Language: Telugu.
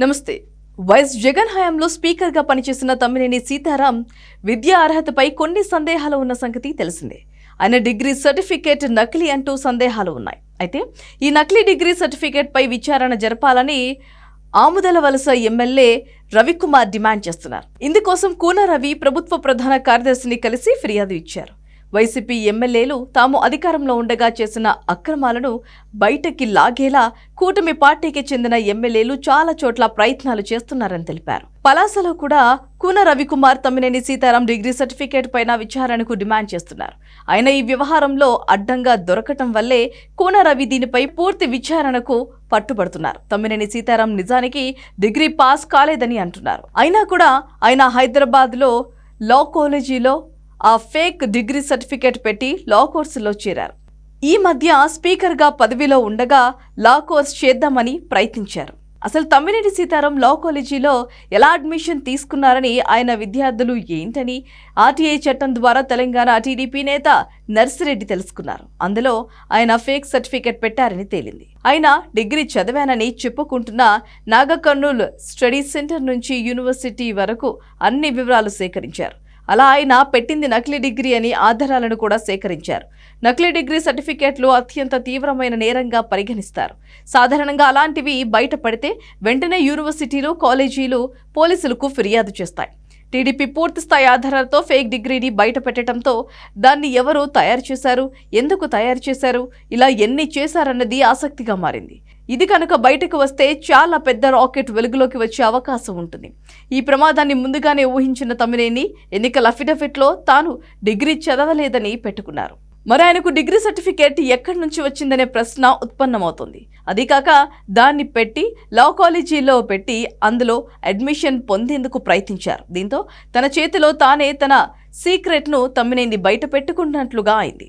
నమస్తే. వైఎస్ జగన్ హయాంలో స్పీకర్గా పనిచేసిన తమ్మినేని సీతారాం విద్యా అర్హతపై కొన్ని సందేహాలు ఉన్న సంగతి తెలిసిందే. ఆయన డిగ్రీ సర్టిఫికేట్ నకిలీ అంటూ సందేహాలు ఉన్నాయి. అయితే ఈ నకిలీ డిగ్రీ సర్టిఫికేట్ పై విచారణ జరపాలని ఆముదల వలస ఎమ్మెల్యే రవికుమార్ డిమాండ్ చేస్తున్నారు. ఇందుకోసం కూన రవి ప్రభుత్వ ప్రధాన కార్యదర్శిని కలిసి ఫిర్యాదు ఇచ్చారు. వైసీపీ ఎమ్మెల్యేలు తాము అధికారంలో ఉండగా చేసిన అక్రమాలను బయటకి లాగేలా కూటమి పార్టీకి చెందిన ఎమ్మెల్యేలు చాలా చోట్ల ప్రయత్నాలు చేస్తున్నారని తెలిపారు. పలాసలో కూడా కూన రవికుమార్ తమ్మినేని సీతారాం డిగ్రీ సర్టిఫికేట్ పైన విచారణకు డిమాండ్ చేస్తున్నారు. ఆయన ఈ వ్యవహారంలో అడ్డంగా దొరకటం వల్లే కూన రవి దీనిపై పూర్తి విచారణకు పట్టుబడుతున్నారు. తమ్మినేని సీతారాం నిజానికి డిగ్రీ పాస్ కాలేదని అంటున్నారు. అయినా కూడా ఆయన హైదరాబాద్లో లా కాలేజీలో ఆ ఫేక్ డిగ్రీ సర్టిఫికేట్ పెట్టి లా కోర్సులో చేరారు. ఈ మధ్య స్పీకర్గా పదవిలో ఉండగా లా కోర్స్ చేద్దామని ప్రయత్నించారు. అసలు తమ్మినేని సీతారాం లా కాలేజీలో ఎలా అడ్మిషన్ తీసుకున్నారని ఆయన విద్యార్థులు ఏంటని ఆర్టీఐ చట్టం ద్వారా తెలంగాణ టీడీపీ నేత నర్సిరెడ్డి తెలుసుకున్నారు. అందులో ఆయన ఫేక్ సర్టిఫికేట్ పెట్టారని తేలింది. ఆయన డిగ్రీ చదివానని చెప్పుకుంటున్న నాగకర్నూల్ స్టడీ సెంటర్ నుంచి యూనివర్సిటీ వరకు అన్ని వివరాలు సేకరించారు. అలా ఆయన పెట్టింది నకిలీ డిగ్రీ అని ఆధారాలను కూడా సేకరించారు. నకిలీ డిగ్రీ సర్టిఫికేట్లు అత్యంత తీవ్రమైన నేరంగా పరిగణిస్తారు. సాధారణంగా అలాంటివి బయటపడితే వెంటనే యూనివర్సిటీలు కాలేజీలు పోలీసులకు ఫిర్యాదు చేస్తాయి. టీడీపీ పూర్తి స్థాయి ఆధారాలతో ఫేక్ డిగ్రీని బయట పెట్టడంతో దాన్ని ఎవరు తయారు చేశారు? ఎందుకు తయారు చేశారు? ఇలా ఎన్ని చేశారన్నది ఆసక్తిగా మారింది. ఇది కనుక బయటకు వస్తే చాలా పెద్ద రాకెట్ వెలుగులోకి వచ్చే అవకాశం ఉంటుంది. ఈ ప్రమాదాన్ని ముందుగానే ఊహించిన తమ్మినేని ఎన్నికల అఫిడవిట్లో తాను డిగ్రీ చదవలేదని పెట్టుకున్నారు. మరి ఆయనకు డిగ్రీ సర్టిఫికేట్ ఎక్కడి నుంచి వచ్చిందనే ప్రశ్న ఉత్పన్నమవుతుంది. అది కాక దాన్ని పెట్టి లా కాలేజీలో పెట్టి అందులో అడ్మిషన్ పొందేందుకు ప్రయత్నించారు. దీంతో తన చేతిలో తానే తన సీక్రెట్ను తమ్మినేని బయట పెట్టుకున్నట్లుగా అయింది.